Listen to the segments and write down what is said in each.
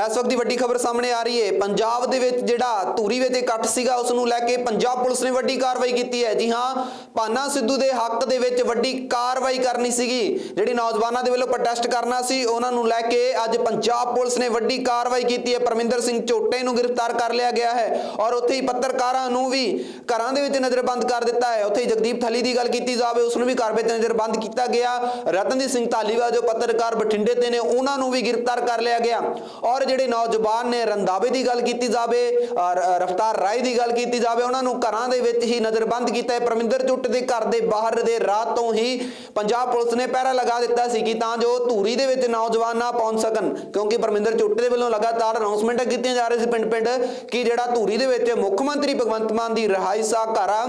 ਇਸ ਵਕਤ ਦੀ ਵੱਡੀ ਖਬਰ ਸਾਹਮਣੇ ਆ ਰਹੀ ਹੈ। ਪੰਜਾਬ ਦੇ ਵਿੱਚ ਜਿਹੜਾ ਧੂਰੀ ਵਿੱਚ ਇਕੱਠ ਸੀਗਾ, ਉਸ ਨੂੰ ਲੈ ਕੇ ਪੰਜਾਬ ਪੁਲਿਸ ਨੇ ਵੱਡੀ ਕਾਰਵਾਈ ਕੀਤੀ ਹੈ। ਜੀ ਹਾਂ ਪਾਨਾ ਸਿੱਧੂ ਦੇ ਹੱਕ ਦੇ ਵਿੱਚ ਵੱਡੀ ਕਾਰਵਾਈ ਕਰਨੀ ਸੀਗੀ। ਜਿਹੜੀ ਨੌਜਵਾਨਾਂ ਦੇ ਵੱਲੋਂ ਪ੍ਰੋਟੈਸਟ ਕਰਨਾ ਸੀ, ਉਹਨਾਂ ਨੂੰ ਲੈ ਕੇ ਅੱਜ ਪੰਜਾਬ ਪੁਲਿਸ ਨੇ ਵੱਡੀ ਕਾਰਵਾਈ ਕੀਤੀ ਹੈ। ਪਰਮਿੰਦਰ ਸਿੰਘ ਝੋਟੇ ਨੂੰ ਗ੍ਰਿਫਤਾਰ ਕਰ ਲਿਆ ਗਿਆ ਹੈ ਔਰ ਉੱਥੇ ਹੀ ਪੱਤਰਕਾਰਾਂ ਨੂੰ ਵੀ ਘਰਾਂ ਦੇ ਵਿੱਚ ਨਜ਼ਰਬੰਦ ਕਰ ਦਿੱਤਾ ਹੈ। ਉੱਥੇ ਹੀ ਜਗਦੀਪ ਥਲੀ ਦੀ ਗੱਲ ਕੀਤੀ ਜਾਵੇ, ਉਸ ਨੂੰ ਵੀ ਘਰ ਵਿੱਚ ਨਜ਼ਰਬੰਦ ਕੀਤਾ ਗਿਆ। ਰਤਨਜੀਤ ਸਿੰਘ ਧਾਲੀਵਾਲ, ਜੋ ਪੱਤਰਕਾਰ ਬਠਿੰਡੇ 'ਤੇ ਨੇ, ਉਹਨਾਂ ਨੂੰ ਵੀ ਗ੍ਰਿਫਤਾਰ ਕਰ ਲਿਆ ਗਿਆ। ਔਰ ਜਿਹੜੇ ਨੌਜਵਾਨ ਨੇ ਰੰਦਾਵੇ ਦੀ ਗੱਲ ਕੀਤੀ ਜਾਵੇ ਰਫਤਾਰ ਰਾਏ ਦੀ ਗੱਲ ਕੀਤੀ ਜਾਵੇ, ਉਹਨਾਂ ਨੂੰ ਘਰਾਂ ਦੇ ਵਿੱਚ ਹੀ ਨਜ਼ਰਬੰਦ ਕੀਤਾ ਹੈ। ਪਰਮਿੰਦਰ ਝੁੱਟ ਦੇ ਘਰ ਦੇ ਬਾਹਰ ਦੇ ਰਾਤ ਤੋਂ ਹੀ ਪੰਜਾਬ ਪੁਲਿਸ ਨੇ ਪਹਿਰਾ ਲਗਾ ਦਿੱਤਾ ਸੀ ਕਿ ਤਾਂ ਜੋ ਧੂਰੀ ਦੇ ਵਿੱਚ ਨੌਜਵਾਨ ਨਾ ਪਹੁੰਚ ਸਕਣ, ਕਿਉਂਕਿ ਪਰਮਿੰਦਰ ਚੁੱਟ ਦੇ ਵੱਲੋਂ ਲਗਾਤਾਰ ਅਨਾਉਂਸਮੈਂਟਾਂ ਕੀਤੀਆਂ ਜਾ ਰਹੀਆਂ ਸੀ ਪਿੰਡ-ਪਿੰਡ ਕਿ ਜਿਹੜਾ ਧੂਰੀ ਦੇ ਵਿੱਚ ਮੁੱਖ ਮੰਤਰੀ ਭਗਵੰਤ ਮਾਨ ਦੀ ਰਿਹਾਇਸ਼ਾ ਘਰ ਆ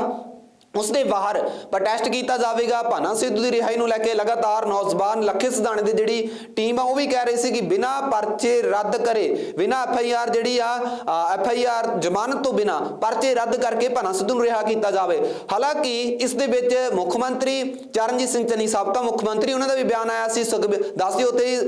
ਉਸ ਦੇ ਬਾਹਰ ਪ੍ਰੋਟੈਸਟ ਕੀਤਾ ਜਾਵੇਗਾ। ਭਾਨਾ ਸਿੱਧੂ ਦੀ ਰਿਹਾਈ ਨੂੰ ਲੈ ਕੇ ਲਗਾਤਾਰ ਨੌਜਵਾਨ ਲੱਖੇ ਸਿਧਾਣੇ ਦੀ ਜਿਹੜੀ ਟੀਮ ਆ ਉਹ ਵੀ ਕਹਿ ਰਹੀ ਸੀ ਕਿ ਬਿਨਾ ਪਰਚੇ ਰੱਦ ਕਰੇ। ਬਿਨਾ ਐਫ ਆਈ ਆਰ ਜਿਹੜੀ ਆ ਐਫ ਆਈ ਆਰ ਜ਼ਮਾਨਤ ਤੋਂ ਬਿਨਾ ਪਰਚੇ ਰੱਦ ਕਰਕੇ ਭਾਨਾ ਸਿੱਧੂ ਨੂੰ ਰਿਹਾ ਕੀਤਾ ਜਾਵੇ। ਹਾਲਾਂਕਿ ਇਸ ਦੇ ਵਿੱਚ ਮੁੱਖ ਮੰਤਰੀ ਚਰਨਜੀਤ ਸਿੰਘ ਚੰਨੀ ਸਾਬਕਾ ਮੁੱਖ ਮੰਤਰੀ ਉਹਨਾਂ ਦਾ ਵੀ ਬਿਆਨ ਆਇਆ ਸੀ। ਦੱਸ ਦਿਓ ਉੱਤੇ ਹੀ,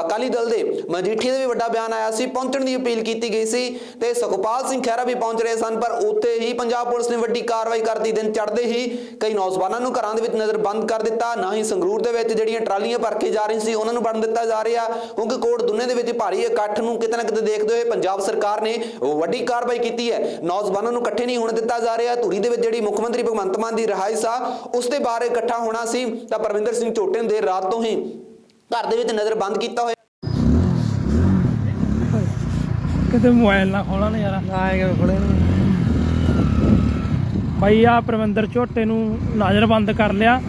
ਅਕਾਲੀ ਦਲ ਦੇ ਮਜੀਠੀਆ ਦਾ ਵੀ ਵੱਡਾ ਬਿਆਨ ਆਇਆ ਸੀ। ਪਹੁੰਚਣ ਦੀ ਅਪੀਲ ਕੀਤੀ ਗਈ ਸੀ ਤੇ ਸੁਖਪਾਲ ਸਿੰਘ ਖਹਿਰਾ ਵੀ ਪਹੁੰਚ ਰਹੇ ਸਨ ਪਰ ਉੱਥੇ ਹੀ ਪੰਜਾਬ ਪੁਲਿਸ ਨੇ ਵੱਡੀ ਕਾਰਵਾਈ ਕਰਦੀ ਦਿਨ ਚੜ੍ਹਦੇ ਹੀ ਕਈ ਨੌਜਵਾਨਾਂ ਨੂੰ ਘਰਾਂ ਦੇ ਵਿੱਚ ਨਜ਼ਰ ਬੰਦ ਕਰ ਦਿੱਤਾ ਨਾ ਹੀ ਸੰਗਰੂਰ ਦੇ ਵਿੱਚ ਜਿਹੜੀਆਂ ਟਰਾਲੀਆਂ ਭਰ ਕੇ ਜਾ ਰਹੀਆਂ ਸੀ ਉਹਨਾਂ ਨੂੰ ਬੰਦ ਦਿੱਤਾ ਜਾ ਰਿਹਾ। ਕਿਉਂਕਿ ਕੋਟ ਦੁਨੀਆ ਦੇ ਵਿੱਚ ਭਾਰੀ ਇਕੱਠ ਨੂੰ ਕਿਤੇ ਨਾ ਕਿਤੇ ਦੇਖਦੇ ਹੋਏ ਪੰਜਾਬ ਸਰਕਾਰ ਨੇ ਵੱਡੀ ਕਾਰਵਾਈ ਕੀਤੀ ਹੈ। ਨੌਜਵਾਨਾਂ ਨੂੰ ਇਕੱਠੇ ਨਹੀਂ ਹੋਣ ਦਿੱਤਾ ਜਾ ਰਿਹਾ। ਧੂਰੀ ਦੇ ਵਿੱਚ ਜਿਹੜੀ ਮੁੱਖ ਮੰਤਰੀ ਭਗਵੰਤ ਮਾਨ ਦੀ ਰਿਹਾਇਸ਼ ਆ ਉਸ ਦੇ ਬਾਹਰ ਇਕੱਠਾ ਹੋਣਾ ਸੀ। ਤਾਂ ਪਰਵਿੰਦਰ ਸਿੰਘ ਝੋਟੇ ਨੂੰ ਦੇਰ ਰਾਤ ਤੋਂ ਹੀ ਘਰ ਦੇ ਵਿੱਚ ਨਜ਼ਰ ਬੰਦ ਕੀਤਾ ਹੋਇਆ। ਕਿਤੇ ਮੋਬਾਈਲ ਨਾ ਖੋਲਣ ਯਾਰ। ਆਏ ਕਿਵੇਂ ਖੜੇ ਬਾਈ ਆ ਪ੍ਰਵਿੰਦਰ ਝੋਟੇ ਨੂੰ ਨਜ਼ਰਬੰਦ ਕਰ ਲਿਆ।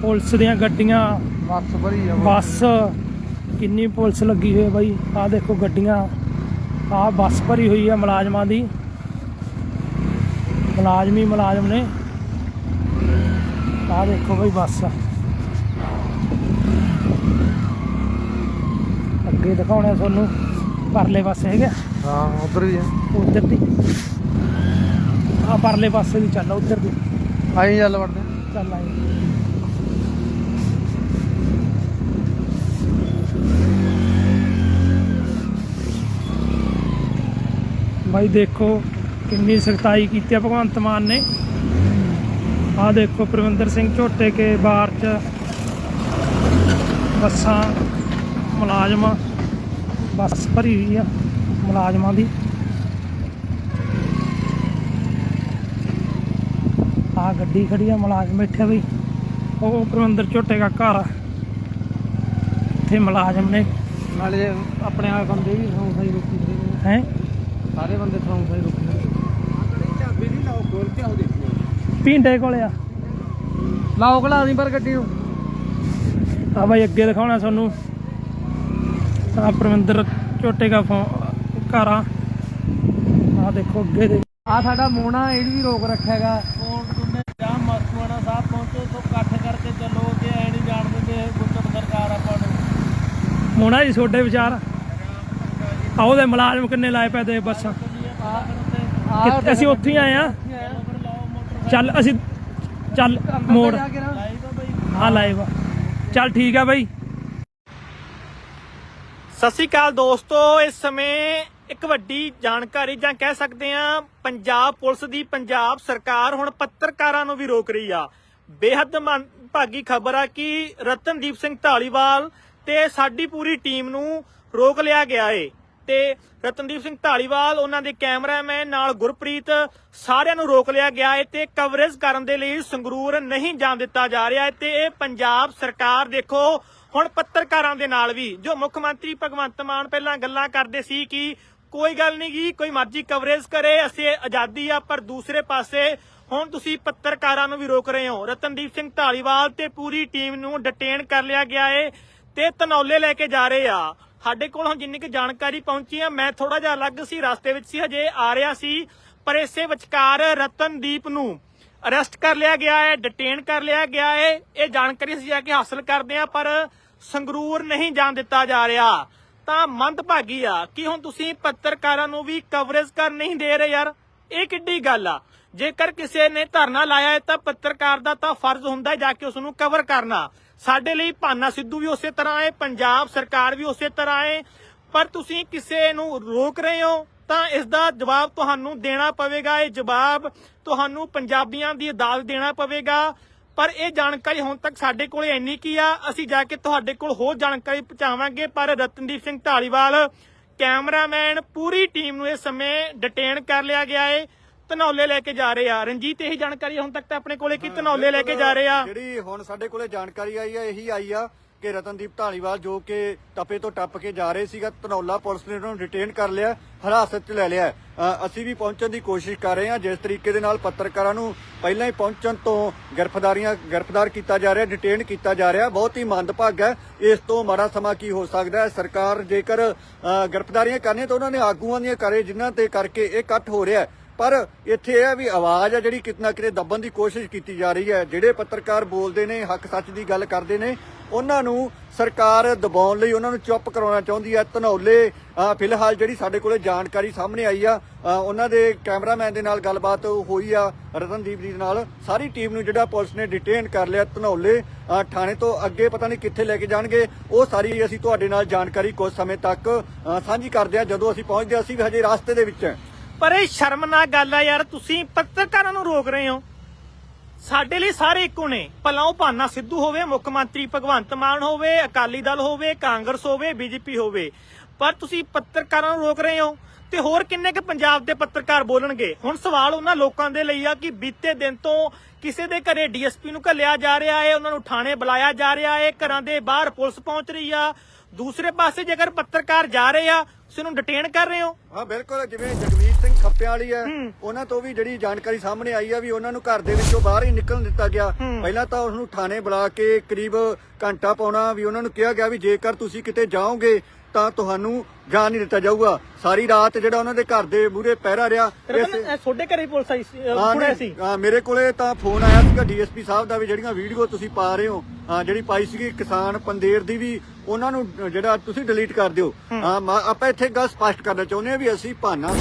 ਪੁਲਿਸ ਦੀਆਂ ਗੱਡੀਆਂ ਬੱਸ ਭਰੀ ਆ ਬੱਸ ਕਿੰਨੀ ਪੁਲਿਸ ਲੱਗੀ ਹੋਈ ਹੈ ਬਾਈ। ਆ ਦੇਖੋ ਗੱਡੀਆਂ ਆ ਬੱਸ ਭਰੀ ਹੋਈ ਹੈ ਮੁਲਾਜ਼ਮਾਂ ਦੀ। ਮੁਲਾਜ਼ਮੀ ਮੁਲਾਜ਼ਮ ਨੇ। ਆ ਦੇਖੋ ਬਾਈ ਬੱਸ। ਅੱਗੇ ਦਿਖਾਉਣਾ ਤੁਹਾਨੂੰ ਪਰਲੇ ਪਾਸੇ ਹੈਗਾ ਹਾਂ ਉਧਰ ਵੀ ਆ। ਉਧਰ ਦੀ। ਆ ਪਰਲੇ ਪਾਸੇ ਦੀ ਚੱਲ ਉਧਰ ਦੀ। ਆਈ ਚੱਲ ਵੜਦੇ ਚੱਲ ਆਏ ਭਾਈ ਦੇਖੋ ਕਿੰਨੀ ਸਖਤਾਈ ਕੀਤੀ ਆ ਭਗਵੰਤ ਮਾਨ ਨੇ। ਆ ਦੇਖੋ ਪ੍ਰਵਿੰਦਰ ਸਿੰਘ ਝੋਟੇ ਕੇ ਬਾਹਰ ਚ ਬੱਸਾਂ ਮੁਲਾਜ਼ਮ ਬੱਸ ਭਰੀ ਹੋਈ ਆ ਮੁਲਾਜ਼ਮਾਂ ਦੀ। ਆ ਗੱਡੀ ਖੜੀ ਆ ਮੁਲਾਜ਼ਮ ਬੈਠੇ ਬਈ। ਉਹ ਪ੍ਰਵਿੰਦਰ ਝੋਟੇ ਦਾ ਘਰ ਆ। ਇੱਥੇ ਮੁਲਾਜ਼ਮ ਨੇ। ਨਾਲੇ ਆਪਣੇ ਆ ਬੰਦੇ ਵੀ ਥਾਂ ਥਾਈ ਰੁਕੀ। ਹੈ? ਸਾਰੇ ਬੰਦੇ ਥਾਂ ਥਾਈ ਰੁਕੀ ਚਾਬੀ ਨਹੀਂ ਲਾਓ ਖੋਲ ਕੇ ਆਓ ਦੇਖੋ ਪਿੰਡੇ ਕੋਲੇ ਆ। ਲਾਓ ਕਲਾ ਨਹੀਂ ਪਰ ਗੱਡੀ ਨੂੰ। ਆ ਬਾਈ ਅੱਗੇ ਦਿਖਾਉਣਾ ਤੁਹਾਨੂੰ। ਆ ਪ੍ਰਵਿੰਦਰ ਝੋਟੇ ਦਾ ਘਰ ਆ। ਆ ਦੇਖੋ ਅੱਗੇ ਦੇ। ਆ ਸਾਡਾ ਮੋਨਾ ਇਹ ਵੀ ਰੋਕ ਰੱਖਿਆਗਾ ਕੋਟ ਦੁੰਨੇ ਜਾਂ ਮਸਤੂਆਣਾ ਪਹੁੰਚੋ ਤੋਂ ਇਕੱਠ ਕਰਕੇ ਚੱਲੋ ਕਿ ਐ ਨਹੀਂ ਜਾਣ ਦਿੰਦੇ ਗੁੱਜਰ ਸਰਕਾਰ ਆਪਾਂ ਨੂੰ। ਮੋਣਾ ਜੀ ਛੋਡੇ ਵਿਚਾਰ? ਆ ਉਹਦੇ ਮੁਲਾਜ਼ਮ ਕਿੰਨੇ ਲਾਏ ਪਏ ਤੇ ਬੱਸਾਂ? ਕਿੱਥੇ- ਅਸੀਂ ਉੱਥੇ ਹੀ ਆਏ ਆ ਚੱਲ ਅਸੀਂ ਚੱਲ ਮੋੜ। ਹਾਂ ਲਾਈਵ ਆ। ਚੱਲ ਠੀਕ ਆ ਬਾਈ। ਸਤਿ ਸ਼੍ਰੀ ਅਕਾਲ ਦੋਸਤੋ ਇਸ ਸਮੇਂ ਇੱਕ ਵੱਡੀ ਜਾਣਕਾਰੀ ਜਾਂ ਕਹਿ ਸਕਦੇ ਆ ਪੰਜਾਬ ਪੁਲਿਸ ਦੀ ਪੰਜਾਬ ਸਰਕਾਰ ਹੁਣ ਪੱਤਰਕਾਰਾਂ ਨੂੰ ਵੀ ਰੋਕ ਰਹੀ ਆ। ਬੇਹੱਦ ਮਨ- ਭਾਗੀ ਖਬਰ ਆ ਕਿ ਰਤਨਦੀਪ ਸਿੰਘ ਢਾਲੀਵਾਲ ਤੇ ਸਾਡੀ ਪੂਰੀ ਟੀਮ ਨੂੰ ਰੋਕ ਲਿਆ ਗਿਆ ਏ। ਤੇ ਰਤਨਦੀਪ ਸਿੰਘ ਢਾਲੀਵਾਲ ਉਹਨਾਂ ਦੇ ਕੈਮਰਾਮੈਨ ਨਾਲ ਗੁਰਪ੍ਰੀਤ ਸਾਰਿਆਂ ਨੂੰ ਰੋਕ ਲਿਆ ਗਿਆ ਹੈ ਤੇ ਕਵਰੇਜ ਕਰਨ ਦੇ ਲਈ ਸੰਗਰੂਰ ਨਹੀਂ ਜਾਣ ਦਿੱਤਾ ਜਾ ਰਿਹਾ ਏ ਤੇ ਇਹ ਪੰਜਾਬ ਸਰਕਾਰ ਦੇਖੋ, ਹੁਣ ਪੱਤਰਕਾਰਾਂ ਦੇ ਨਾਲ ਵੀ, ਜੋ ਮੁੱਖ ਮੰਤਰੀ ਭਗਵੰਤ ਮਾਨ ਪਹਿਲਾਂ ਗੱਲਾਂ ਕਰਦੇ ਸੀ ਕਿ ਕੋਈ ਗੱਲ ਨਹੀਂ ਗੀ ਕੋਈ ਮਰਜ਼ੀ ਕਵਰੇਜ ਕਰੇ, ਅਸੀਂ ਆਜ਼ਾਦੀ ਆ, ਪਰ ਦੂਸਰੇ ਪਾਸੇ ਹੁਣ ਤੁਸੀਂ ਪੱਤਰਕਾਰਾਂ ਨੂੰ ਵੀ ਰੋਕ ਰਹੇ ਹੋ। ਰਤਨਦੀਪ ਸਿੰਘ ਢਾਲੀਵਾਲ ਤੇ ਪੂਰੀ ਟੀਮ ਨੂੰ ਡਿਟੇਨ ਕਰ ਲਿਆ ਗਿਆ ਏ ਤੇ ਤਨੌਲੇ ਲੈ ਕੇ ਜਾ ਰਹੇ ਆ। ਸਾਡੇ ਕੋਲ ਹੁਣ ਜਿੰਨੀ ਕੁ ਜਾਣਕਾਰੀ ਪਹੁੰਚੀ ਆ, ਮੈਂ ਥੋੜਾ ਜਿਹਾ ਅਲੱਗ ਸੀ, ਰਸਤੇ ਵਿੱਚ ਸੀ, ਹਜੇ ਆ ਰਿਹਾ ਸੀ, ਪਰ ਇਸੇ ਵਿਚਕਾਰ ਰਤਨਦੀਪ ਨੂੰ ਅਰੈਸਟ ਕਰ ਲਿਆ ਗਿਆ ਹੈ ਡਿਟੇਨ ਕਰ ਲਿਆ ਗਿਆ ਹੈ ਇਹ ਜਾਣਕਾਰੀ ਅਸੀਂ ਜਾ ਕੇ ਹਾਸਲ ਕਰਦੇ ਆ, ਪਰ ਸੰਗਰੂਰ ਨਹੀਂ ਜਾਣ ਦਿੱਤਾ ਜਾ ਰਿਹਾ। ਤਾਂ ਮੰਦਭਾਗੀ ਆ, ਕਿ ਹੁਣ ਤੁਸੀਂ ਪੱਤਰਕਾਰਾਂ ਨੂੰ ਵੀ ਕਵਰੇਜ ਕਰ ਨਹੀਂ ਦੇ ਰਹੇ ਯਾਰ? ਇਹ ਕਿੱਡੀ ਗੱਲ ਆ। ਜੇਕਰ ਕਿਸੇ ਨੇ ਧਰਨਾ ਲਾਇਆ ਹੈ ਤਾਂ ਪੱਤਰਕਾਰ ਦਾ ਤਾਂ ਫਰਜ਼ ਹੁੰਦਾ ਹੈ ਜਾ ਕੇ ਉਸ ਨੂੰ ਕਵਰ ਕਰਨਾ। ਸਾਡੇ ਲਈ ਭਾਨਾ ਸਿੱਧੂ ਵੀ ਉਸੇ ਤਰ੍ਹਾਂ ਹੈ, ਪੰਜਾਬ ਸਰਕਾਰ ਵੀ ਉਸੇ ਤਰ੍ਹਾਂ ਹੈ। ਪਰ ਤੁਸੀਂ ਕਿਸੇ ਨੂੰ ਰੋਕ ਰਹੇ ਹੋ ਤਾਂ ਇਸ ਦਾ ਜਵਾਬ ਤੁਹਾਨੂੰ ਦੇਣਾ ਪਵੇਗਾ, ਇਹ ਜਵਾਬ ਤੁਹਾਨੂੰ ਪੰਜਾਬੀਆਂ ਦੀ ਅਦਾਲਤ ਦੇਣਾ ਪਵੇਗਾ। ਪਰ ਇਹ ਜਾਣਕਾਰੀ ਹੁਣ ਤੱਕ ਸਾਡੇ ਕੋਲ ਇੰਨੀ ਕੀ ਆ, ਅਸੀਂ ਜਾ ਕੇ ਤੁਹਾਡੇ ਕੋਲ ਹੋਰ ਜਾਣਕਾਰੀ ਪਹੁੰਚਾਵਾਂਗੇ। ਪਰ ਰਤਨਦੀਪ ਸਿੰਘ ਢਾਲੀਵਾਲ, ਕੈਮਰਾਮੈਨ, ਪੂਰੀ ਟੀਮ ਨੂੰ ਇਸ ਸਮੇਂ ਡਿਟੇਨ ਕਰ ਲਿਆ ਗਿਆ ਏ ਧਨੌਲੇ ਲੈ ਕੇ ਜਾ ਰਹੇ ਆ। ਰਣਜੀਤ ਇਹੀ ਜਾਣਕਾਰੀ ਹੁਣ ਤੱਕ ਤਾਂ ਆਪਣੇ ਕੋਲੇ ਕੀ ਧਨੌਲੇ ਲੈ ਕੇ ਜਾ ਰਹੇ ਆ। ਜਿਹੜੀ ਹੁਣ ਸਾਡੇ ਕੋਲੇ ਜਾਣਕਾਰੀ ਆਈ ਆ ਇਹੀ ਆਈ ਆ ਕਿ ਰਤਨਦੀਪ ਢਾਲੀਵਾਲ ਜੋ ਕਿ ਟੱਪੇ ਤੋਂ ਟੱਪ ਕੇ ਜਾ ਰਹੇ ਸੀਗਾ ਧਨੌਲਾ ਪੁਲਿਸ ਨੇ ਉਹਨਾਂ ਨੂੰ ਡਿਟੇਨ ਕਰ ਲਿਆ ਹਿਰਾਸਤ 'ਚ ਲੈ ਲਿਆ। ਅਸੀਂ ਵੀ ਪਹੁੰਚਣ ਦੀ ਕੋਸ਼ਿਸ਼ ਕਰ ਰਹੇ ਹਾਂ ਜਿਸ ਤਰੀਕੇ ਦੇ ਨਾਲ ਪੱਤਰਕਾਰਾਂ ਨੂੰ ਪਹਿਲਾਂ ਹੀ ਪਹੁੰਚਣ ਤੋਂ ਗ੍ਰਿਫਤਾਰੀਆਂ ਗ੍ਰਿਫਤਾਰ ਕੀਤਾ ਜਾ ਰਿਹਾ ਡਿਟੇਨ ਕੀਤਾ ਜਾ ਰਿਹਾ। ਬਹੁਤ ਹੀ ਮੰਦਭਾਗਾ ਹੈ। ਇਸ ਤੋਂ ਮਾੜਾ ਸਮਾਂ ਕੀ ਹੋ ਸਕਦਾ ਹੈ? ਸਰਕਾਰ ਜੇਕਰ ਗ੍ਰਿਫਤਾਰੀਆਂ ਕਰਨੀਆਂ ਤਾਂ ਉਹਨਾਂ ਨੇ ਆਗੂਆਂ ਦੀਆਂ ਕਰੇ ਜਿਨ੍ਹਾਂ ਤੇ ਕਰਕੇ ਇਹ ਇਕੱਠ ਹੋ ਰਿਹਾ ਹੈ। ਪਰ ਇੱਥੇ ਇਹ ਹੈ ਵੀ ਆਵਾਜ਼ ਆ ਜਿਹੜੀ ਕਿਤਨਾ ਕਿਤੇ ਦੱਬਣ ਦੀ ਕੋਸ਼ਿਸ਼ ਕੀਤੀ ਜਾ ਰਹੀ ਹੈ। ਜਿਹੜੇ ਪੱਤਰਕਾਰ ਬੋਲਦੇ ਨੇ, ਹੱਕ ਸੱਚ ਦੀ ਗੱਲ ਕਰਦੇ ਨੇ, ਉਹਨਾਂ ਨੂੰ ਸਰਕਾਰ ਦਬਾਉਣ ਲਈ ਉਹਨਾਂ ਨੂੰ ਚੁੱਪ ਕਰਾਉਣਾ ਚਾਹੁੰਦੀ ਹੈ। ਧਨੌਲੇ ਫਿਲਹਾਲ ਜਿਹੜੀ ਸਾਡੇ ਕੋਲੇ ਜਾਣਕਾਰੀ ਸਾਹਮਣੇ ਆਈ ਆ ਉਹਨਾਂ ਦੇ ਕੈਮਰਾਮੈਨ ਦੇ ਨਾਲ ਗੱਲਬਾਤ ਹੋਈ ਆ, ਰਤਨਦੀਪ ਜੀ ਦੇ ਨਾਲ। ਸਾਰੀ ਟੀਮ ਨੂੰ ਜਿਹੜਾ ਪੁਲਿਸ ਨੇ ਡਿਟੇਨ ਕਰ ਲਿਆ ਧਨੌਲੇ ਥਾਣੇ ਤੋਂ ਅੱਗੇ ਪਤਾ ਨਹੀਂ ਕਿੱਥੇ ਲੈ ਕੇ ਜਾਣਗੇ। ਉਹ ਸਾਰੀ ਅਸੀਂ ਤੁਹਾਡੇ ਨਾਲ ਜਾਣਕਾਰੀ ਕੁਝ ਸਮੇਂ ਤੱਕ ਸਾਂਝੀ ਕਰਦੇ ਹਾਂ ਜਦੋਂ ਅਸੀਂ ਪਹੁੰਚਦੇ ਹਾਂ, ਅਸੀਂ ਹਜੇ ਰਸਤੇ ਦੇ ਵਿੱਚ ਹਾਂ। ਪਰ ਇਹ ਸ਼ਰਮਨਾਕ ਗੱਲ ਆ ਯਾਰ, ਤੁਸੀਂ ਪੱਤਰਕਾਰਾਂ ਨੂੰ ਰੋਕ ਰਹੇ ਹੋ। ਸਾਡੇ ਲਈ ਸਾਰੇ ਇੱਕੋ ਨੇ। ਭਲਾ ਉਹ ਭਾਨਾ ਸਿੱਧੂ ਹੋਵੇ, ਮੁੱਖ ਮੰਤਰੀ ਭਗਵੰਤ ਮਾਨ ਹੋਵੇ, ਅਕਾਲੀ ਦਲ ਹੋਵੇ, ਕਾਂਗਰਸ ਹੋਵੇ, ਬੀਜੇਪੀ ਹੋਵੇ। ਪਰ ਤੁਸੀਂ ਪੱਤਰਕਾਰਾਂ ਨੂੰ ਰੋਕ ਰਹੇ ਹੋ ਤੇ ਹੋਰ ਕਿੰਨੇ ਕੁ ਪੰਜਾਬ ਦੇ ਪੱਤਰਕਾਰ ਬੋਲਣਗੇ? ਹੁਣ ਸਵਾਲ ਉਹਨਾਂ ਲੋਕਾਂ ਦੇ ਲਈ ਆ ਕਿ ਬੀਤੇ ਦਿਨ ਤੋਂ ਕਿਸੇ ਦੇ ਘਰੇ ਡੀਐਸਪੀ ਨੂੰ ਘੱਲਿਆ ਜਾ ਰਿਹਾ ਹੈ, ਉਹਨਾਂ ਨੂੰ ਥਾਣੇ ਬੁਲਾਇਆ ਜਾ ਰਿਹਾ ਹੈ, ਘਰਾਂ ਦੇ ਬਾਹਰ ਪੁਲਿਸ ਪਹੁੰਚ ਰਹੀ ਆ। ਦੂਸਰੇ ਪਾਸੇ ਜੇਕਰ ਪੱਤਰਕਾਰ ਜਾ ਰਹੇ ਆ ਉਸ ਨੂੰ ਡਿਟੇਨ ਕਰ ਰਹੇ ਹੋ? ਹਾਂ, ਬਿਲਕੁਲ, ਜਿਵੇਂ ਜਗਮੀਤ ਸਿੰਘ ਖੱਪਿਆਂ ਵਾਲੀ ਹੈ। ਉਹਨਾਂ ਤੋਂ ਵੀ ਜਿਹੜੀ ਜਾਣਕਾਰੀ ਸਾਹਮਣੇ ਆਈ ਆ ਵੀ ਉਹਨਾਂ ਨੂੰ ਘਰ ਦੇ ਵਿੱਚੋਂ ਬਾਹਰ ਹੀ ਨਿਕਲਣ ਦਿੱਤਾ ਗਿਆ। ਪਹਿਲਾਂ ਤਾਂ ਉਸ ਨੂੰ ਥਾਣੇ ਬੁਲਾ ਕੇ ਕਰੀਬ ਘੰਟਾ ਪਾਉਣਾ ਵੀ ਉਹਨਾਂ ਨੂੰ ਕਿਹਾ ਗਿਆ ਵੀ ਜੇਕਰ ਤੁਸੀਂ ਕਿਤੇ ਜਾਓਗੇ ਤਾਂ ਤੁਹਾਨੂੰ ਜਾਣ ਨਹੀਂ ਦਿੱਤਾ ਜਾਊਗਾ। ਸਾਰੀ ਰਾਤ ਜਿਹੜਾ ਉਹਨਾਂ ਦੇ ਘਰ ਦੇ ਮੂਹਰੇ ਪਹਿਰਾ ਰਿਹਾ ਤੁਹਾਡੇ ਘਰੇ ਪੁਲਿਸ ਆਈ ਸੀ ਹਾਂ, ਹਾਂ, ਮੇਰੇ ਕੋਲੇ ਤਾਂ ਫੋਨ ਆਇਆ ਸੀਗਾ ਡੀਐਸਪੀ ਸਾਹਿਬ ਦਾ ਵੀ ਜਿਹੜੀਆਂ ਵੀਡੀਓ ਤੁਸੀਂ ਪਾ ਰਹੇ ਹੋ ਹਾਂ, ਜਿਹੜੀ ਪਾਈ ਸੀਗੀ ਕਿਸਾਨ ਪੰਦੇਰ ਦੀ ਵੀ ਉਹਨਾਂ ਨੂੰ ਜਿਹੜਾ ਤੁਸੀਂ ਡਿਲੀਟ ਕਰ ਦਿਓ। ਹਾਂ, ਆਪਾਂ ਇੱਥੇ ਗੱਲ ਸਪਸ਼ਟ ਕਰਨਾ ਚਾਹੁੰਦੇ ਹਾਂ ਵੀ ਅਸੀਂ ਭਾਨਾ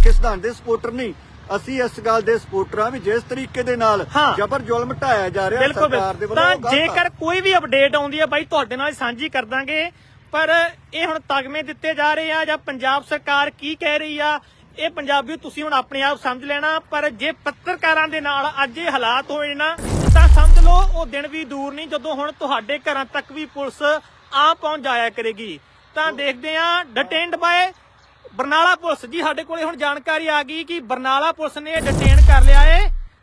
ਲੱਖੇ ਸਿਧਾਂਤ ਦੇ ਸਪੋਰਟਰ ਨਹੀਂ ਅਸੀਂ ਇਸ ਗੱਲ ਦੇ ਸਪੋਰਟਰ ਵੀ ਜਿਸ ਤਰੀਕੇ ਦੇ ਨਾਲ ਹਾਂ। ਜ਼ਬਰ ਜ਼ੁਲਮ ਢਾਇਆ ਜਾ ਰਿਹਾ ਸਰਕਾਰ ਦੇ ਬਿਲਕੁਲ। ਵੱਲੋਂ ਤਾਂ ਉਹ ਗਲਤ ਆ। ਜੇਕਰ ਕੋਈ ਵੀ ਅਪਡੇਟ ਆਉਂਦੀ ਹੈ ਬਾਈ ਤੁਹਾਡੇ ਨਾਲ ਸਾਂਝੀ ਕਰ ਦਾਂਗੇ ਪਰ ਇਹ ਹੁਣ ਤਗਮੇ ਦਿੱਤੇ ਜਾ ਰਹੇ ਆ ਜਾਂ ਪੰਜਾਬ ਸਰਕਾਰ ਕੀ ਕਹਿ ਰਹੀ ਆ ਇਹ ਪੰਜਾਬੀ ਤੁਸੀਂ ਹੁਣ ਆਪਣੇ ਆਪ ਸਮਝ ਲੈਣਾ ਪਰ ਜੇ ਪੱਤਰਕਾਰਾਂ ਦੇ ਨਾਲ ਅੱਜ ਇਹ ਹਾਲਾਤ ਹੋਏ ਨਾ ਤਾਂ ਸਮਝ ਲਓ ਉਹ ਦਿਨ ਵੀ ਦੂਰ ਨਹੀਂ ਜਦੋਂ ਹੁਣ ਤੁਹਾਡੇ ਘਰਾਂ ਤੱਕ ਵੀ ਪੁਲਿਸ ਆ ਪਹੁੰਚ ਜਾਇਆ ਕਰੇਗੀ ਤਾਂ ਦੇਖਦੇ ਆ ਡਿਟੇਨਡ ਬਾਏ ਬਰਨਾਲਾ ਪੁਲਿਸ। ਜੀ, ਸਾਡੇ ਕੋਲੇ ਹੁਣ ਜਾਣਕਾਰੀ ਆ ਗਈ ਕਿ ਬਰਨਾਲਾ ਪੁਲਿਸ ਨੇ ਡਿਟੇਨ ਕਰ ਲਿਆ ਏ।